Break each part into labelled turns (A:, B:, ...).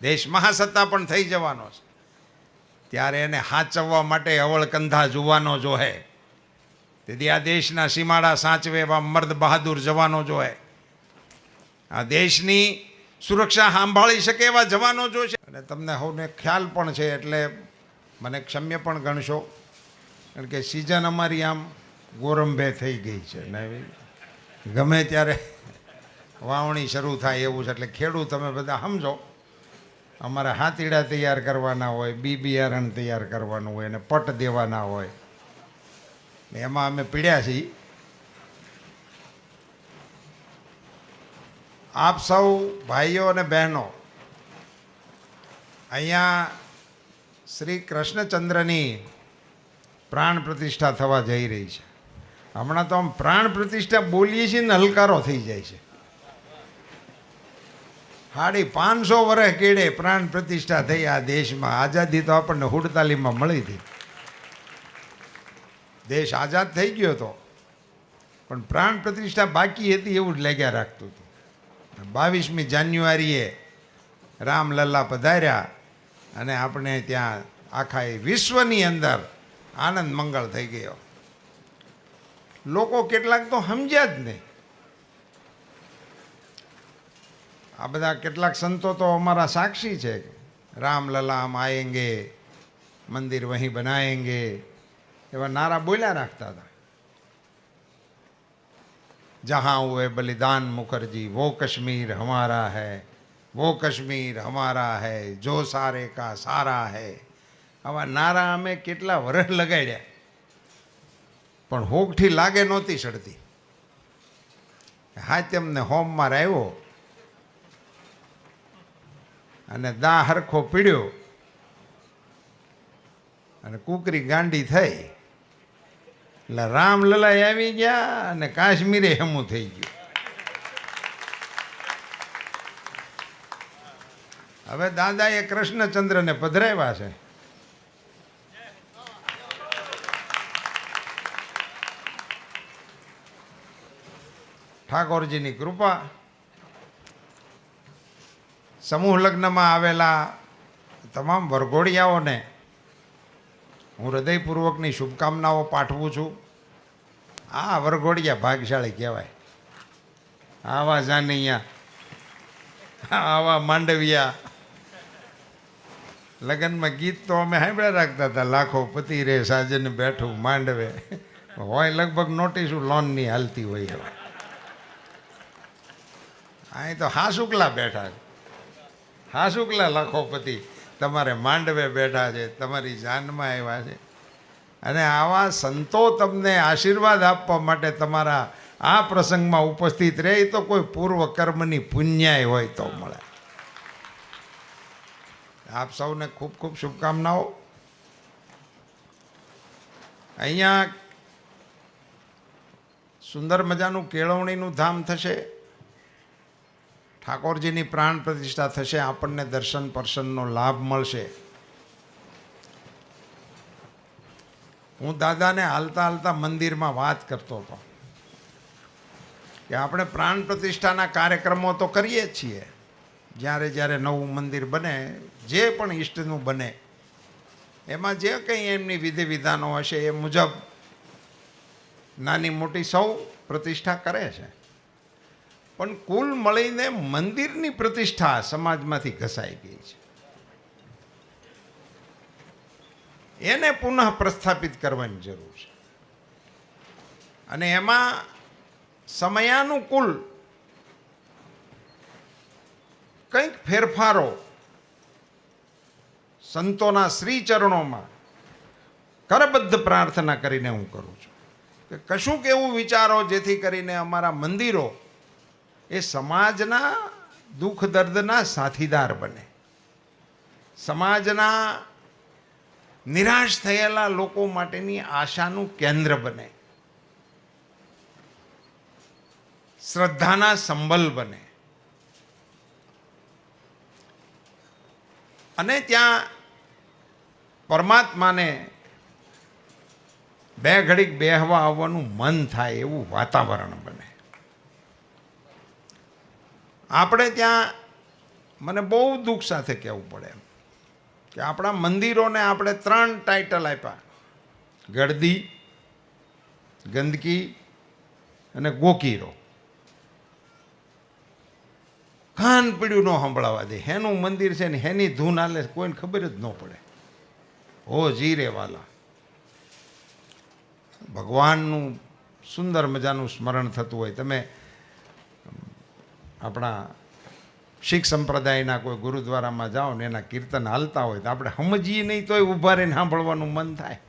A: દેશ મહાસત્તા પણ થઈ જવાનો છે. ત્યારે એને હાચવવા માટે અવળકંધા જુવાનો જોહે તેથી આ દેશના સીમાડા સાચવે એવા મર્દ બહાદુર જવાનો જોહે આ દેશની સુરક્ષા સાંભળી શકે એવા જવાનો જોશે અને તમને સૌને ખ્યાલ પણ છે એટલે મને ક્ષમ્ય પણ ગણશો. કારણ કે સિઝન અમારી આમ ગોરંભે થઈ ગઈ છે. ને ગમે ત્યારે વાવણી શરૂ થાય એવું છે. એટલે ખેડૂત તમે બધા સમજો. અમારે હાથીડા તૈયાર કરવાના હોય બી બિયારણ તૈયાર કરવાનું હોય અને પટ દેવાના હોય. ને એમાં અમે પીડ્યા છીએ. આપ સૌ ભાઈઓ અને બહેનો, અહીંયા શ્રી કૃષ્ણચંદ્રની પ્રાણ પ્રતિષ્ઠા થવા જઈ રહી છે. હમણાં તો આમ પ્રાણ પ્રતિષ્ઠા બોલીએ છીએ ને હલકારો થઈ જાય છે. સાડી પાંચસો વર્ષ કેડે પ્રાણ પ્રતિષ્ઠા થઈ આ દેશમાં. આઝાદી તો આપણને હુડતાલીમાં મળી હતી. દેશ આઝાદ થઈ ગયો હતો પણ પ્રાણ પ્રતિષ્ઠા બાકી હતી એવું જ લાગ્યા રાખતું હતું. બાવીસમી જાન્યુઆરીએ રામલલ્લા પધાર્યા અને આપણે ત્યાં આખા એ વિશ્વની અંદર આનંદ મંગળ થઈ ગયો. લોકો કેટલાક તો સમજ્યા જ નહીં. આ બધા કેટલાક સંતો તો અમારા સાક્ષી છે. રામલલામ આયેંગે, મંદિર વહીં બનાએંગે એવા નારા બોલ્યા રાખતા હતા. જહાં હુએ બલિદાન મુખર્જી, વો કશ્મીર હમારા હૈ, વો કશ્મીર હમારા હૈ, જો સારે કા સારા હૈ. આવા નારા અમે કેટલા વરસ લગાડ્યા. પણ હોકઠી લાગે નહોતી સડતી. હા તેમને હોમમાં રહ્યો અને દા હરખો પીડ્યો. અને કુકરી ગાંડી થઈ. એટલે રામલલા આવી ગયા અને કાશ્મીરે હેમું થઈ ગયું. હવે દાદાએ કૃષ્ણચંદ્રને પધરાવ્યા છે. ઠાકોરજીની કૃપા. સમૂહ લગ્નમાં આવેલા તમામ વરઘોડિયાઓને હું હૃદયપૂર્વકની શુભકામનાઓ પાઠવું છું. આ વરઘોડિયા ભાગશાળી કહેવાય. આવા જાનૈયા, આવા માંડવિયા. લગ્નમાં ગીત તો અમે સાંભળ્યા રાખતા હતા. લાખો પતિ રે સાજન બેઠું માંડવે. હોય લગભગ નોટિસું લોનની હાલતી હોય અહીં તો હાસુકલા બેઠા છે. હાસુકલા લખોપતિ. તમારે માંડવે બેઠા છે, તમારી જાનમાં આવ્યા છે. અને આવા સંતો તમને આશીર્વાદ આપવા માટે તમારા આ પ્રસંગમાં ઉપસ્થિત રહે તો કોઈ પૂર્વ કર્મની પુણ્યાય હોય તો મળે. આપ સૌને ખૂબ ખૂબ શુભકામનાઓ. અહીંયા સુંદર મજાનું કેળવણીનું ધામ થશે. ઠાકોરજીની પ્રાણ પ્રતિષ્ઠા થશે, આપણને દર્શન પર્શનનો લાભ મળશે. હું દાદાને હાલતા હાલતા મંદિરમાં વાત કરતો હતો કે આપણે પ્રાણ પ્રતિષ્ઠાના કાર્યક્રમો તો કરીએ છીએ. જ્યારે જ્યારે નવું મંદિર બને, જે પણ ઈષ્ટનું બને, એમાં જે કંઈ એમની વિધિ વિધાનો હશે એ મુજબ નાની મોટી સૌ પ્રતિષ્ઠા કરે છે. પણ કુલ મળીને મંદિરની પ્રતિષ્ઠા સમાજમાંથી ઘસાઈ ગઈ છે. એને પુનઃ પ્રસ્થાપિત કરવાની જરૂર છે. અને એમાં સમયાનુકૂળ કંઈક ફેરફારો સંતોના શ્રી ચરણોમાં કરબદ્ધ પ્રાર્થના કરીને હું કરું છું. કે કશુંક એવું વિચારો જેથી કરીને અમારા મંદિરો એ સમાજના દુઃખ દર્દના સાથીદાર બને. સમાજના નિરાશ થયેલા લોકો માટેની આશાનું કેન્દ્ર બને. શ્રદ્ધાના સંબલ બને. અને ત્યાં પરમાત્માને બે ઘડીક બેહવા આવવાનું મન થાય એવું વાતાવરણ બને. આપણે ત્યાં મને બહુ દુઃખ સાથે કહેવું પડે એમ કે આપણા મંદિરોને આપણે ત્રણ ટાઇટલ આપ્યા. ગળદી ગંદકી અને ગોકીરો. કાન પીડ્યું ન સંભળાવા દે. હેનું મંદિર છે ને હેની ધૂન હાલે કોઈને ખબર જ ન પડે. હો જીરે વાલા. ભગવાનનું સુંદર મજાનું સ્મરણ થતું હોય. તમે આપણા શીખ સંપ્રદાયના કોઈ ગુરુદ્વારામાં જાઓ ને એના કીર્તન હાલતા હોય તો આપણે સમજીએ નહીં તોય ઊભા રહીને સાંભળવાનું મન થાય.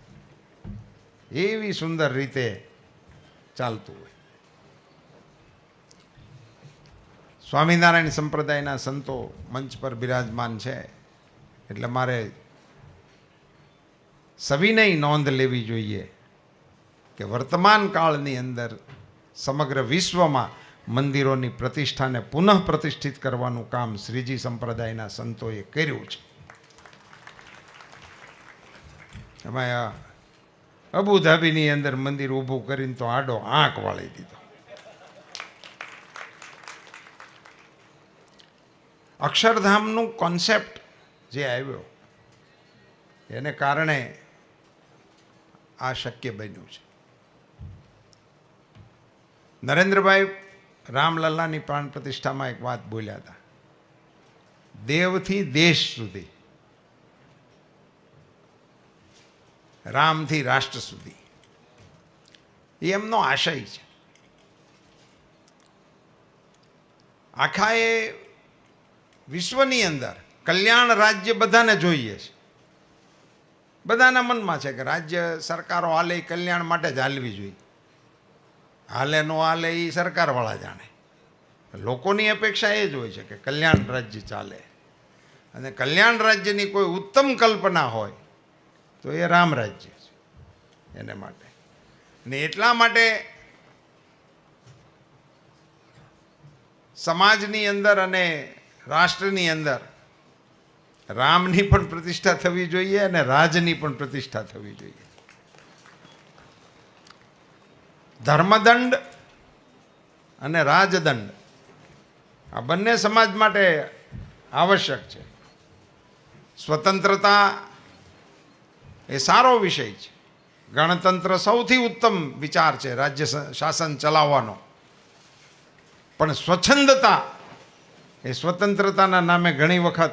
A: એવી સુંદર રીતે ચાલતું હોય. સ્વામિનારાયણ સંપ્રદાયના સંતો મંચ પર બિરાજમાન છે. એટલે મારે સવિનય નોંધ લેવી જોઈએ કે વર્તમાન કાળની અંદર સમગ્ર વિશ્વમાં મંદિરોની પ્રતિષ્ઠાને પુનઃ પ્રતિષ્ઠિત કરવાનું કામ શ્રીજી સંપ્રદાયના સંતોએ કર્યું છે. એમાં આ અબુધાબીની અંદર મંદિર ઊભું કરીને તો આડો આંક વાળી દીધો. અક્ષરધામનું કોન્સેપ્ટ જે આવ્યો, એને કારણે આ શક્ય બન્યું છે. નરેન્દ્રભાઈ રામલલ્લાની પ્રાણ પ્રતિષ્ઠામાં એક વાત બોલ્યા હતા. દેવથી દેશ સુધી. રામથી રાષ્ટ્ર સુધી. એ એમનો આશય છે. આખા એ વિશ્વની અંદર કલ્યાણ રાજ્ય બધાને જોઈએ છે. બધાના મનમાં છે કે રાજ્ય સરકારો હાલે કલ્યાણ માટે જ હાલવી જોઈએ. હાલે નો હાલે એ સરકારવાળા જાણે. લોકોની અપેક્ષા એ જ હોય છે કે કલ્યાણ રાજ્ય ચાલે. અને કલ્યાણ રાજ્યની કોઈ ઉત્તમ કલ્પના હોય, તો એ રામ રાજ્ય છે, એને માટે. ને એટલા માટે સમાજની અંદર અને રાષ્ટ્રની અંદર રામની પણ પ્રતિષ્ઠા થવી જોઈએ અને રાજની પણ પ્રતિષ્ઠા થવી જોઈએ. ધર્મદંડ અને રાજદંડ. આ બંને સમાજ માટે આવશ્યક છે. સ્વતંત્રતા એ સારો વિષય છે. ગણતંત્ર સૌથી ઉત્તમ વિચાર છે રાજ્ય શાસન ચલાવવાનો. પણ સ્વચ્છંદતા એ સ્વતંત્રતાના નામે ઘણી વખત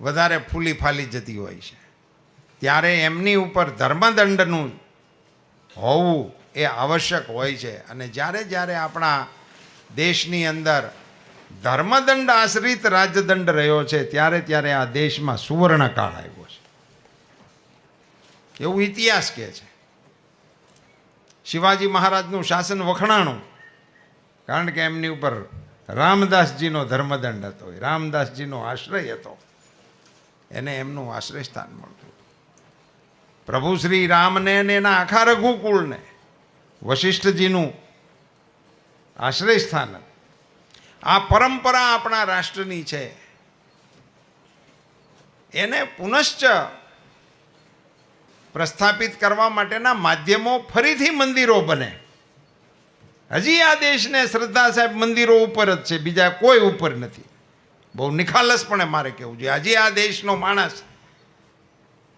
A: વધારે ફૂલી ફાલી જતી હોય છે. ત્યારે એમની ઉપર ધર્મદંડનું હોવું એ આવશ્યક હોય છે. અને જ્યારે જ્યારે આપણા દેશની અંદર ધર્મદંડ આશ્રિત રાજદંડ રહ્યો છે, ત્યારે ત્યારે આ દેશમાં સુવર્ણકાળ આવ્યો છે. એવું ઇતિહાસ કહે છે. શિવાજી મહારાજનું શાસન વખણાણું, કારણ કે એમની ઉપર રામદાસજીનો ધર્મદંડ હતો રામદાસજીનો આશ્રય હતો. એને એમનું આશ્રય સ્થાન મળતું પ્રભુ શ્રી રામને અને એના આખા રઘુકુળને વશિષ્ઠજીનું આશ્રય સ્થાન આ પરંપરા આપણા રાષ્ટ્રની છે. એને પુનશ્ચ પ્રસ્થાપિત કરવા માટેના માધ્યમો ફરીથી મંદિરો બને. હજી આ દેશને શ્રદ્ધા સાહેબ મંદિરો ઉપર જ છે, બીજા કોઈ ઉપર નથી. બહુ નિખાલસપણે મારે કહેવું જોઈએ. હજી આ દેશનો માણસ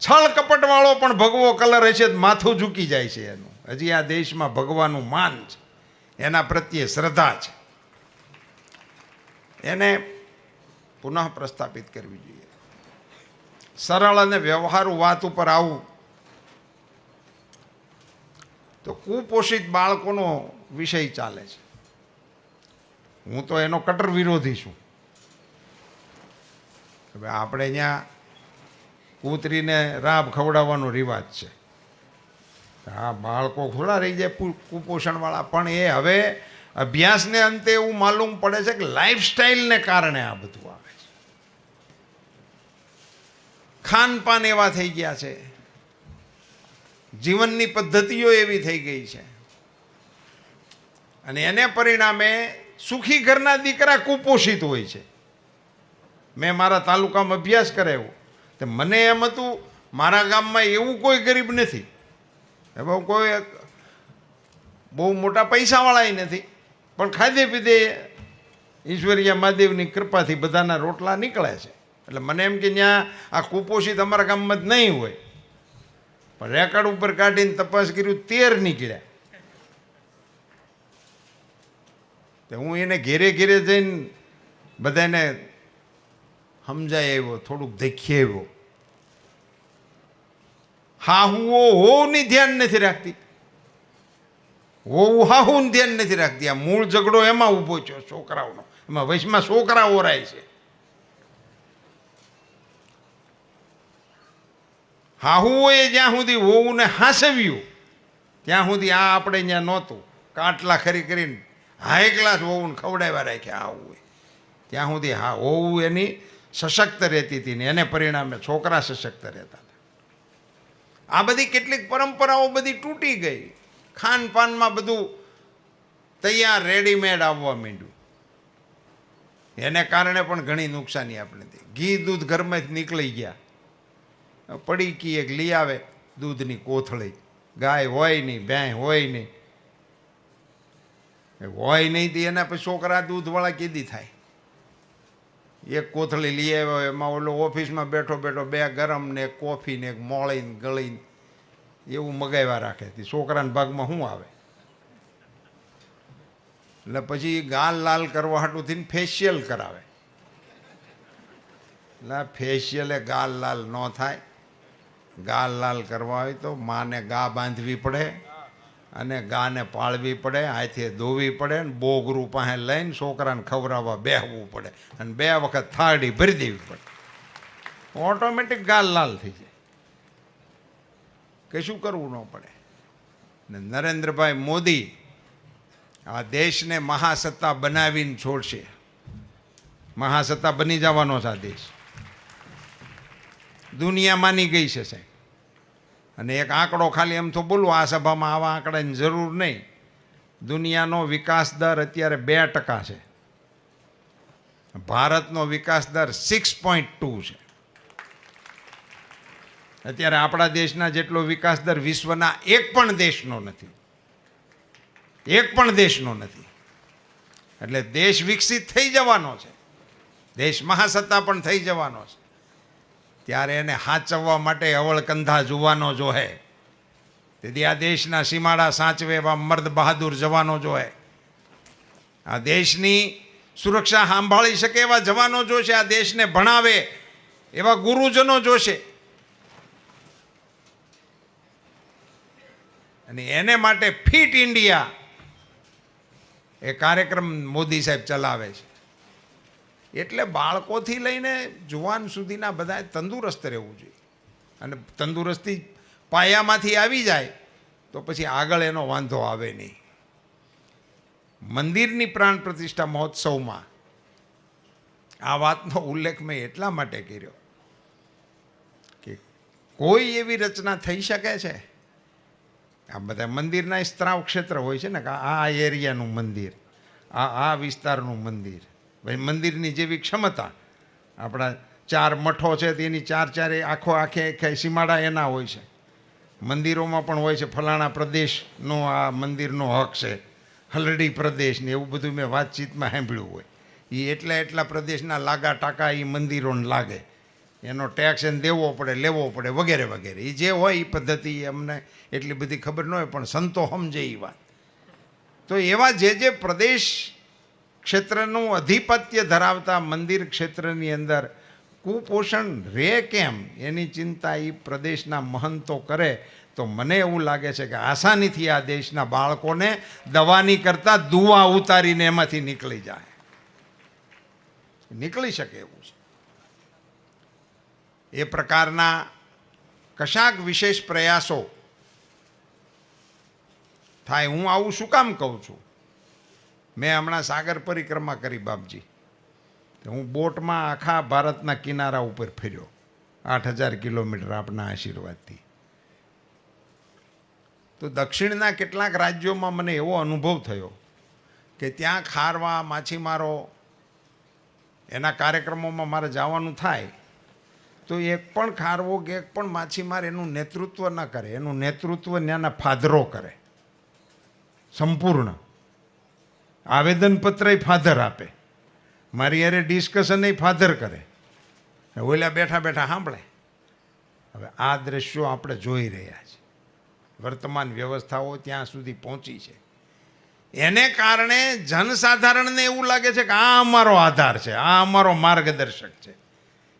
A: છળ કપટવાળો પણ ભગવો કલર હશે માથું ઝૂકી જાય છે એનું. હજી આ દેશમાં ભગવાનું માન છે. એના પ્રત્યે શ્રદ્ધા છે. એને પુનઃ પ્રસ્થાપિત કરવી જોઈએ. સરળ અને વ્યવહારુ વાત ઉપર આવું. તો કુપોષિત બાળકોનો વિષય ચાલે છે. હું તો એનો કટર વિરોધી છું. હવે આપણે અહીંયા કૂતરીને રાબ ખવડાવવાનો રિવાજ છે. આ બાળકો ખોલા રહી જાય કુપોષણવાળા. પણ એ હવે અભ્યાસને અંતે એવું માલુમ પડે છે કે લાઈફસ્ટાઈલને કારણે આ બધું આવે છે. ખાનપાન એવા થઈ ગયા છે. જીવનની પદ્ધતિઓ એવી થઈ ગઈ છે. અને એને પરિણામે સુખી ઘરના દીકરા કુપોષિત હોય છે. મેં મારા તાલુકામાં અભ્યાસ કરાવ્યો. તો મને એમ હતું, મારા ગામમાં એવું કોઈ ગરીબ નથી. એમાં કોઈ બહુ મોટા પૈસાવાળાય નથી. પણ ખાધે પીધે ઈશ્વરીય મહાદેવની કૃપાથી બધાના રોટલા નીકળે છે. એટલે મને એમ કે ત્યાં આ કુપોષિત અમારા ગામમાં જ નહીં હોય. પણ રેકર્ડ ઉપર કાઢીને તપાસ કર્યું, તેર નીકળ્યા. તે હું એને ઘેરે ઘેરે જઈને બધાને સમજાય આવ્યો થોડુંક દેખીએ આવ્યો હા, હું હોવની ધ્યાન નથી રાખતી. હોવું હા હું ધ્યાન નથી રાખતી. આ મૂળ ઝઘડો એમાં ઊભો છે છોકરાઓનો. એમાં વૈશમાં છોકરા ઓરાય છે. હાહુઓએ જ્યાં સુધી હોવુંને હાંસવ્યું, ત્યાં સુધી આ આપણે ત્યાં નહોતું. કાટલા ખરી કરીને હાઈ ક્લાસ હોવું ખવડાવ્યા રાખ્યા હાહુએ ત્યાં સુધી હા હોવું એની સશક્ત રહેતી હતી ને એને પરિણામે છોકરા સશક્ત રહેતા હતા. આ બધી કેટલીક પરંપરાઓ બધી તૂટી ગઈ. ખાનપાનમાં બધું તૈયાર રેડીમેડ આવવા માંડ્યું. એને કારણે પણ ઘણી નુકસાની આપણે થઈ. ઘી દૂધ ઘરમાં જ નીકળી ગયા. પડીકી એક લઈ આવે, દૂધની કોથળી. ગાય હોય નહીં ભેં હોય નહીં. હોય નહીં તો એના પછી છોકરા દૂધવાળા કીધી થાય? એક કોથળી લઈ આવ્યો, એમાં ઓલો ઓફિસમાં બેઠો બેઠો બે ગરમ ને કોફી ને એક મોળી ને એવું મગાવ્યા રાખે છોકરાના ભાગમાં શું આવે? એટલે પછી ગાલ લાલ કરવા હાટું થઈને ફેશિયલ કરાવે. એટલે ફેશિયલે ગાલ લાલ ન થાય. ગાલ લાલ કરવા હોય તો માને ગા બાંધવી પડે. અને ગાને પાળવી પડે, હાથે ધોવી પડે ને બોગરું પાસે લઈને છોકરાને ખવડાવવા બેહવું પડે અને બે વખત થાળી ભરી દેવી પડે. ઓટોમેટિક ગાલ લાલ થઈ જાય. કશું કરવું ન પડે. ને નરેન્દ્રભાઈ મોદી આ દેશને મહાસત્તા બનાવીને છોડશે. મહાસત્તા બની જવાનો છે આ દેશ. દુનિયા માની ગઈ છે સાહેબ. અને એક આંકડો ખાલી એમ તો બોલું, આ સભામાં આવા આંકડાની જરૂર નહીં. દુનિયાનો વિકાસ દર અત્યારે બે ટકા છે. ભારતનો વિકાસ દર સિક્સ પોઈન્ટ ટુ છે. અત્યારે આપણા દેશના જેટલો વિકાસ દર વિશ્વના એક પણ દેશનો નથી. એક પણ દેશનો નથી. એટલે દેશ વિકસિત થઈ જવાનો છે. દેશ મહાસત્તા પણ થઈ જવાનો છે. ત્યારે એને હાચવવા માટે અવળકંધા જુવાનો જોહે. તેથી આ દેશના સીમાડા સાચવે એવા મર્દ બહાદુર જવાનો જોહે. આ દેશની સુરક્ષા સાંભળી શકે એવા જવાનો જોશે, આ દેશને ભણાવે એવા ગુરુજનો જોશે. અને એને માટે ફિટ ઇન્ડિયા એ કાર્યક્રમ મોદી સાહેબ ચલાવે છે. એટલે બાળકોથી લઈને જુવાન સુધીના બધાએ તંદુરસ્ત રહેવું જોઈએ. અને તંદુરસ્તી પાયામાંથી આવી જાય તો પછી આગળ એનો વાંધો આવે નહીં. મંદિરની પ્રાણ પ્રતિષ્ઠા મહોત્સવમાં આ વાતનો ઉલ્લેખ મેં એટલા માટે કર્યો કે કોઈ એવી રચના થઈ શકે છે? આ બધા મંદિરના સ્ત્રાવ ક્ષેત્ર હોય છે ને કે આ એરિયાનું મંદિર, આ આ વિસ્તારનું મંદિર ભાઈ, મંદિરની જેવી ક્ષમતા. આપણા ચાર મઠો છે, તેની ચાર ચારે આખો આખે સીમાડા એના હોય છે. મંદિરોમાં પણ હોય છે, ફલાણા પ્રદેશનો આ મંદિરનો હક છે, હલડી પ્રદેશ ને એવું બધું મેં વાતચીતમાં સાંભળ્યું હોય. એ એટલા એટલા પ્રદેશના લાગા ટાંકા એ મંદિરોને લાગે. એનો ટેક્સ એને દેવો પડે, લેવો પડે, વગેરે વગેરે. એ જે હોય એ પદ્ધતિ અમને એટલી બધી ખબર ન હોય, પણ સંતો સમજે એ વાત. તો એવા જે જે પ્રદેશ ક્ષેત્રનું અધિપત્ય ધરાવતા મંદિર ક્ષેત્રની અંદર કુપોષણ રહે કેમ એની ચિંતા એ પ્રદેશના મહંતો કરે તો મને એવું લાગે છે કે આસાનીથી આ દેશના બાળકોને દવાની કરતાં દુવા ઉતારીને એમાંથી નીકળી જાય. નીકળી શકે એવું છે. એ પ્રકારના કશાક વિશેષ પ્રયાસો થાય. હું આવું શું કામ કહું છું? મેં હમણાં સાગર પરિક્રમા કરી બાપજી. હું બોટમાં આખા ભારતના કિનારા ઉપર ફેર્યો. આઠ હજાર કિલોમીટર આપના આશીર્વાદથી. તો દક્ષિણના કેટલાક રાજ્યોમાં મને એવો અનુભવ થયો કે ત્યાં ખારવા, માછીમારો, એના કાર્યક્રમોમાં મારે જવાનું થાય, તો એક પણ ખારવો કે એક પણ માછીમાર એનું નેતૃત્વ ન કરે. એનું નેતૃત્વ ત્યાંના ફાધરો કરે. સંપૂર્ણ. આવેદનપત્ર ફાધર આપે. મારી યારે ડિસ્કશન એ ફાધર કરે. ઓલા બેઠા બેઠા સાંભળે. હવે આ દ્રશ્યો આપણે જોઈ રહ્યા છીએ વર્તમાન વ્યવસ્થાઓ ત્યાં સુધી પહોંચી છે. એને કારણે જનસાધારણને એવું લાગે છે કે આ અમારો આધાર છે, આ અમારો માર્ગદર્શક છે.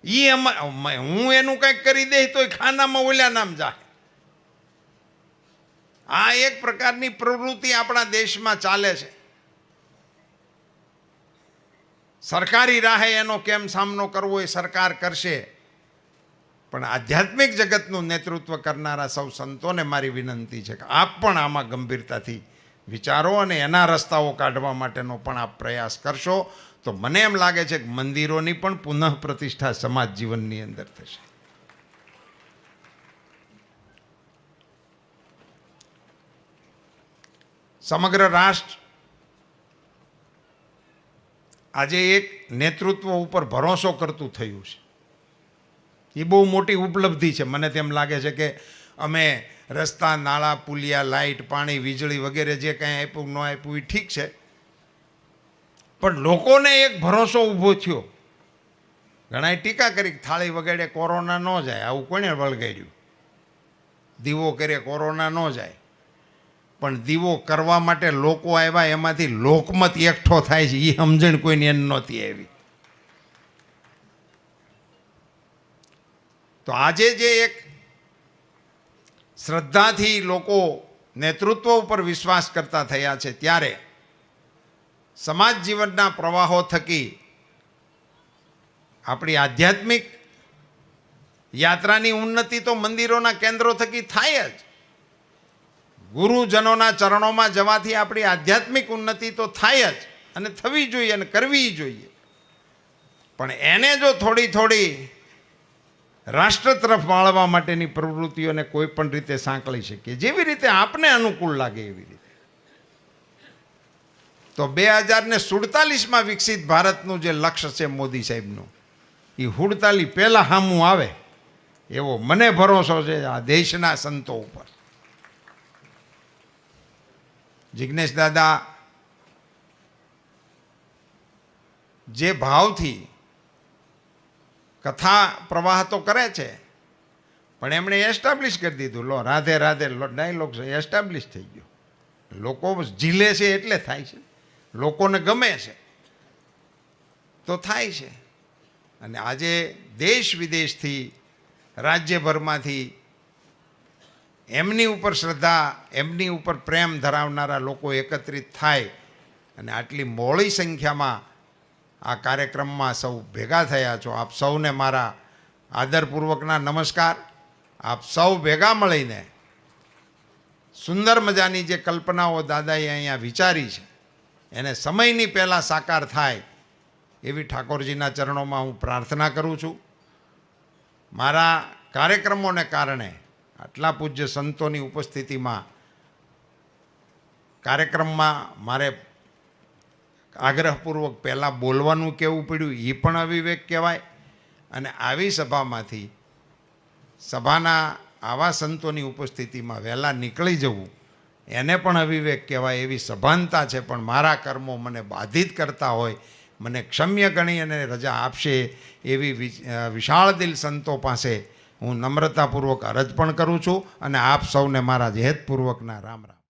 A: એ અમા હું એનું કંઈક કરી દઈશ તો ખાનામાં ઓલ્યા નામ જાય આ એક પ્રકારની પ્રવૃત્તિ આપણા દેશમાં ચાલે છે. સરકારી રાહે એનો કેમ સામનો કરવો એ સરકાર કરશે. પણ આધ્યાત્મિક જગતનું નેતૃત્વ કરનારા સૌ સંતોને મારી વિનંતી છે કે આપ પણ આમાં ગંભીરતાથી વિચારો અને એના રસ્તાઓ કાઢવા માટેનો પણ આપ પ્રયાસ કરશો. તો મને એમ લાગે છે કે મંદિરોની પણ પુનઃ પ્રતિષ્ઠા સમાજ જીવનની અંદર થશે. સમગ્ર રાષ્ટ્ર આજે એક નેતૃત્વ ઉપર ભરોસો કરતું થયું છે. એ બહુ મોટી ઉપલબ્ધિ છે. મને તેમ લાગે છે કે અમે રસ્તા, નાળા, પુલિયા લાઇટ પાણી, વીજળી વગેરે જે કાંઈ આપ્યું, ન આપ્યું એ ઠીક છે. પણ લોકોને એક ભરોસો ઊભો થયો. ઘણાએ ટીકા કરી થાળી વગાડે કોરોના ન જાય. આવું કોણે વળગાડ્યું? દીવો કરે કોરોના ન જાય. પણ દીવો કરવા માટે લોકો આવ્યા, એમાંથી લોકમત એકઠો થાય છે. એ સમજણ કોઈની એમ નહોતી આવી. તો આજે જે એક શ્રદ્ધાથી લોકો નેતૃત્વ ઉપર વિશ્વાસ કરતા થયા છે, ત્યારે સમાજ જીવનના પ્રવાહો થકી આપણી આધ્યાત્મિક યાત્રાની ઉન્નતિ તો મંદિરોના કેન્દ્રો થકી થાય જ. ગુરુજનોના ચરણોમાં જવાથી આપણી આધ્યાત્મિક ઉન્નતિ તો થાય જ અને થવી જોઈએ અને કરવી જોઈએ. પણ એને જો થોડી થોડી રાષ્ટ્ર તરફ વાળવા માટેની પ્રવૃત્તિઓને કોઈ પણ રીતે સાંકળી શકીએ. જેવી રીતે આપને અનુકૂળ લાગે એવી રીતે. તો બે હજાર ને સુડતાલીસમાં વિકસિત ભારતનું જે લક્ષ્ય છે મોદી સાહેબનું, એ હુડતાલી પહેલાં હામું આવે એવો મને ભરોસો છે આ દેશના સંતો ઉપર. જિજ્ઞેશ દાદા, જે ભાવથી કથા પ્રવાહ તો કરે છે, પણ એમણે એસ્ટાબ્લિશ કરી દીધું. લો, રાધે રાધે ડાયલોગ છે એસ્ટાબ્લિશ થઈ ગયો. લોકો ઝીલે છે એટલે થાય છે. લોકોને ગમે છે, તો થાય છે. અને આજે દેશ વિદેશથી, રાજ્યભરમાંથી એમની ઉપર શ્રદ્ધા, એમની ઉપર પ્રેમ ધરાવનારા લોકો એકત્રિત થાય અને આટલી મોડી સંખ્યામાં આ કાર્યક્રમમાં સૌ ભેગા થયા છો. આપ સૌને મારા આદરપૂર્વકના નમસ્કાર. આપ સૌ ભેગા મળીને સુંદર મજાની જે કલ્પનાઓ દાદાએ અહીંયા વિચારી છે, એને સમયની પહેલાં સાકાર થાય એવી ઠાકોરજીના ચરણોમાં હું પ્રાર્થના કરું છું. મારા કાર્યક્રમોને કારણે આટલા પૂજ્ય સંતોની ઉપસ્થિતિમાં કાર્યક્રમમાં મારે આગ્રહપૂર્વક પહેલાં બોલવાનું કહેવું પડ્યું એ પણ અવિવેક કહેવાય. અને આવી સભામાંથી સભાના આવા સંતોની ઉપસ્થિતિમાં વહેલા નીકળી જવું એને પણ અવિવેક કહેવાય, એવી સભાનતા છે. પણ મારા કર્મો મને બાધિત કરતા હોય, મને ક્ષમ્ય ગણી અને રજા આપશે એવી વિશાળ દિલ સંતો પાસે હું નમ્રતાપૂર્વક અરજ પણ કરું છું અને આપ સૌને મારા હેતપૂર્વકના રામ રામ.